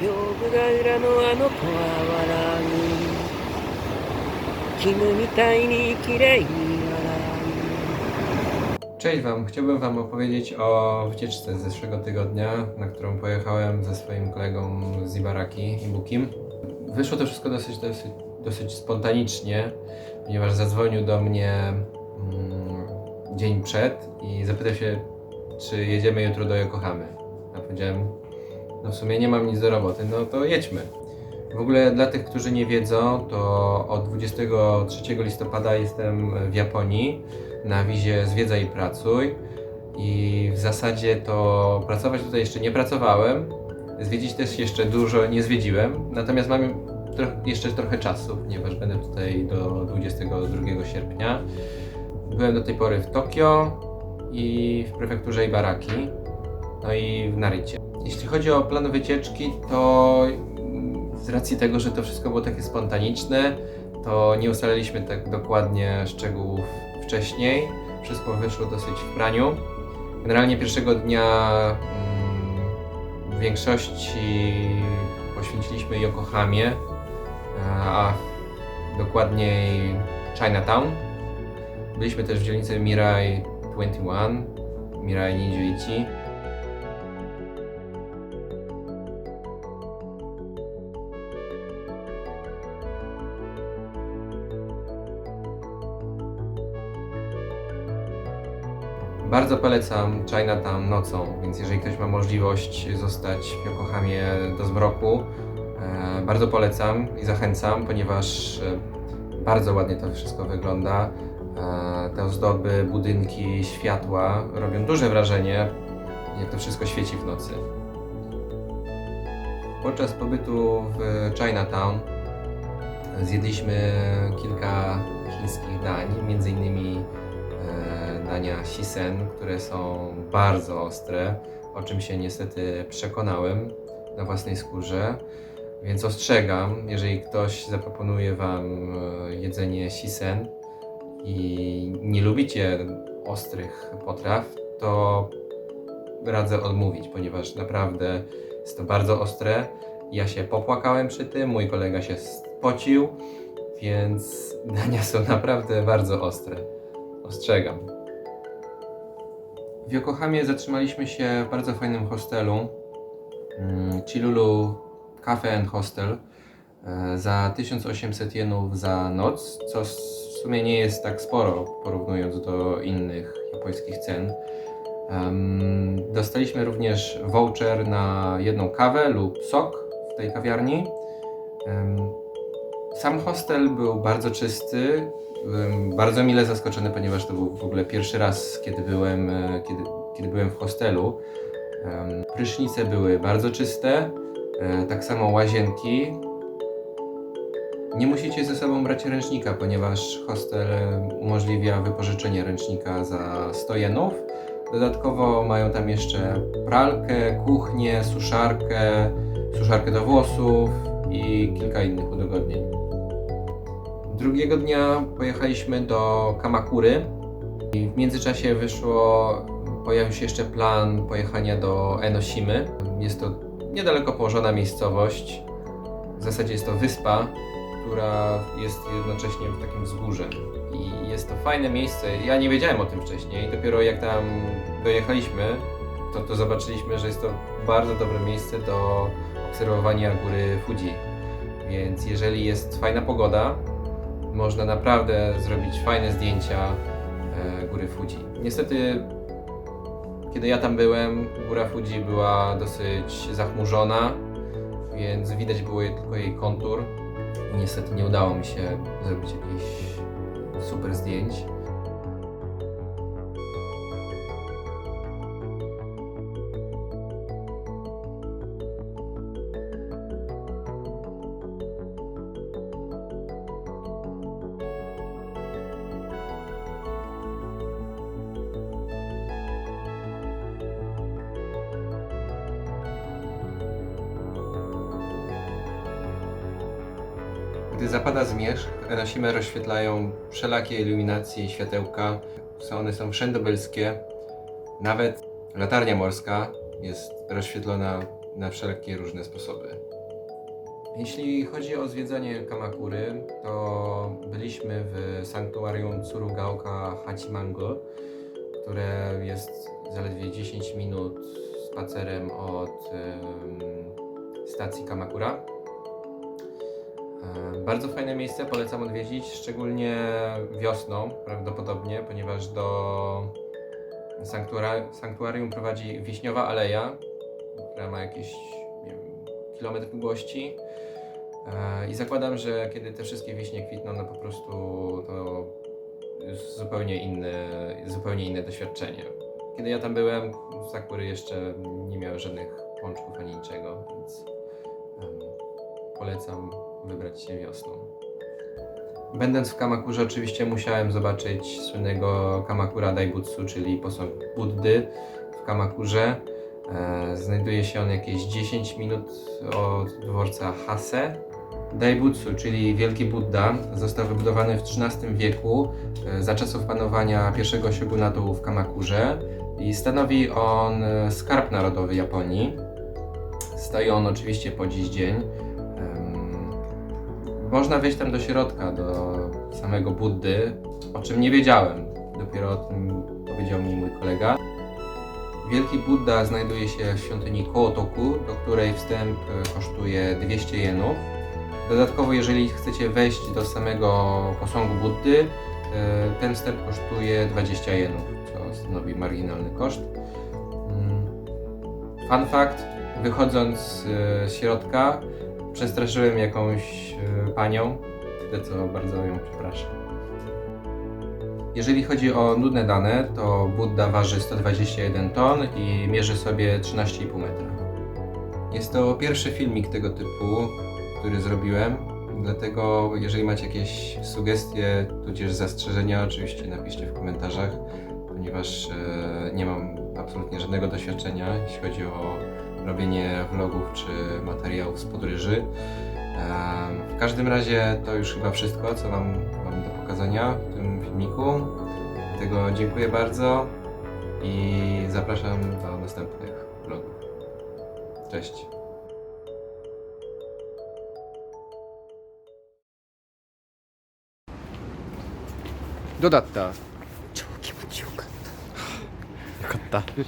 屏風が裏のあの子は笑う絹みたいに綺麗に笑う Cześć Wam, chciałbym Wam opowiedzieć o wycieczce z zeszłego tygodnia, na którą pojechałem ze swoim kolegą z Ibaraki i Bukim. Wyszło to wszystko dosyć, dosyć, dosyć spontanicznie, ponieważ zadzwonił do mnie mm, dzień przed i zapytał się, czy jedziemy jutro do Yokohamy. Ja powiedziałem, no w sumie nie mam nic do roboty, no to jedźmy. W ogóle dla tych, którzy nie wiedzą, to od 23 listopada jestem w Japonii na wizie Zwiedzaj i Pracuj. I w zasadzie to pracować tutaj jeszcze nie pracowałem. Zwiedzić też jeszcze dużo nie zwiedziłem. Natomiast mam tro- jeszcze trochę czasu, ponieważ będę tutaj do 22 sierpnia. Byłem do tej pory w Tokio i w prefekturze Ibaraki, no i w Narycie. Jeśli chodzi o plan wycieczki, to z racji tego, że to wszystko było takie spontaniczne, to nie ustaliliśmy tak dokładnie szczegółów wcześniej. Wszystko wyszło dosyć w praniu. Generalnie pierwszego dnia mm, w większości poświęciliśmy Yokohamie, a dokładniej Chinatown. Byliśmy też w dzielnicy Mirai 21, Mirai Nijuichi. Bardzo polecam Chinatown nocą, więc jeżeli ktoś ma możliwość zostać w Yokohamie do zmroku, e, bardzo polecam i zachęcam, ponieważ e, bardzo ładnie to wszystko wygląda. E, te ozdoby, budynki, światła robią duże wrażenie, jak to wszystko świeci w nocy. Podczas pobytu w Chinatown zjedliśmy kilka chińskich dań, między innymi dania shisen, które są bardzo ostre, o czym się niestety przekonałem na własnej skórze. Więc ostrzegam, jeżeli ktoś zaproponuje Wam e, jedzenie shisen i nie lubicie ostrych potraw, to radzę odmówić, ponieważ naprawdę jest to bardzo ostre. Ja się popłakałem przy tym, mój kolega się spocił, więc dania są naprawdę bardzo ostre. Ostrzegam. W Yokohamie zatrzymaliśmy się w bardzo fajnym hostelu. mm, Chilulu Cafe and Hostel e, za 1800 jenów za noc, co w sumie nie jest tak sporo porównując do innych japońskich cen. Dostaliśmy również voucher na jedną kawę lub sok w tej kawiarni. Sam hostel był bardzo czysty, byłem bardzo mile zaskoczony, ponieważ to był w ogóle pierwszy raz, kiedy byłem, e, kiedy, kiedy byłem w hostelu. Prysznice były bardzo czyste, e, tak samo łazienki. Nie musicie ze sobą brać ręcznika, ponieważ hostel umożliwia wypożyczenie ręcznika za 100 jenów. Dodatkowo mają tam jeszcze pralkę, kuchnię, suszarkę, suszarkę do włosów i kilka innych udogodnień. Drugiego dnia pojechaliśmy do Kamakury i w międzyczasie wyszło, pojawił się jeszcze plan pojechania do Enoshimy. Jest to niedaleko położona miejscowość. W zasadzie jest to wyspa, która jest jednocześnie w takim wzgórzem. I jest to fajne miejsce. Ja nie wiedziałem o tym wcześniej. Dopiero jak tam dojechaliśmy, to, to zobaczyliśmy, że jest to bardzo dobre miejsce do obserwowania góry Fuji. Więc jeżeli jest fajna pogoda, można naprawdę zrobić fajne zdjęcia e, góry Fuji. Niestety, kiedy ja tam byłem, góra Fuji była dosyć zachmurzona, więc widać było tylko jej kontur. Niestety nie udało mi się zrobić jakichś super zdjęć. Gdy zapada zmierzch, Enosimy rozświetlają wszelakie iluminacje i światełka. One są wszędobylskie. Nawet latarnia morska jest rozświetlona na wszelkie różne sposoby. Jeśli chodzi o zwiedzanie Kamakury, to byliśmy w sanktuarium Tsurugaoka Hachimango, które jest zaledwie 10 minut spacerem od em, stacji Kamakura. Bardzo fajne miejsce, polecam odwiedzić, szczególnie wiosną prawdopodobnie, ponieważ do sanktuarium prowadzi wiśniowa aleja, która ma jakieś wiem, kilometr długości. E, I zakładam, że kiedy te wszystkie wiśnie kwitną, no po prostu to zupełnie inne, zupełnie inne doświadczenie. Kiedy ja tam byłem, sakury jeszcze nie miały żadnych pączków ani niczego, więc polecam wybrać się wiosną. Będąc w Kamakurze oczywiście musiałem zobaczyć słynnego Kamakura Daibutsu, czyli posąg Buddy w Kamakurze. E, znajduje się on jakieś 10 minut od dworca Hase. Daibutsu, czyli Wielki Buddha, został wybudowany w XIII wieku e, za czasów panowania pierwszego shogunatu w Kamakurze i stanowi on e, skarb narodowy Japonii. Stoi on oczywiście po dziś dzień. Można wejść tam do środka, do samego Buddy, o czym nie wiedziałem. Dopiero o tym powiedział mi mój kolega. Wielki Buddha znajduje się w świątyni Kootoku, do której wstęp e, kosztuje 200 jenów. Dodatkowo, jeżeli chcecie wejść do samego posągu Buddy, e, ten wstęp kosztuje 20 jenów, co stanowi marginalny koszt. Mm. Fun fact, wychodząc e, z środka, przestraszyłem jakąś e, panią, za co bardzo ją przepraszam. Jeżeli chodzi o nudne dane, to Buddha waży 121 ton i mierzy sobie 13,5 metra. Jest to pierwszy filmik tego typu, który zrobiłem, dlatego jeżeli macie jakieś sugestie, tudzież zastrzeżenia, oczywiście napiszcie w komentarzach, ponieważ e, nie mam absolutnie żadnego doświadczenia, jeśli chodzi o robienie vlogów czy materiałów z podróży. Em, W każdym razie to już chyba wszystko, co mam Wam do pokazania w tym filmiku. Dlatego dziękuję bardzo i zapraszam do następnych vlogów. Cześć! Dodatta. 超気持ちよかったよかった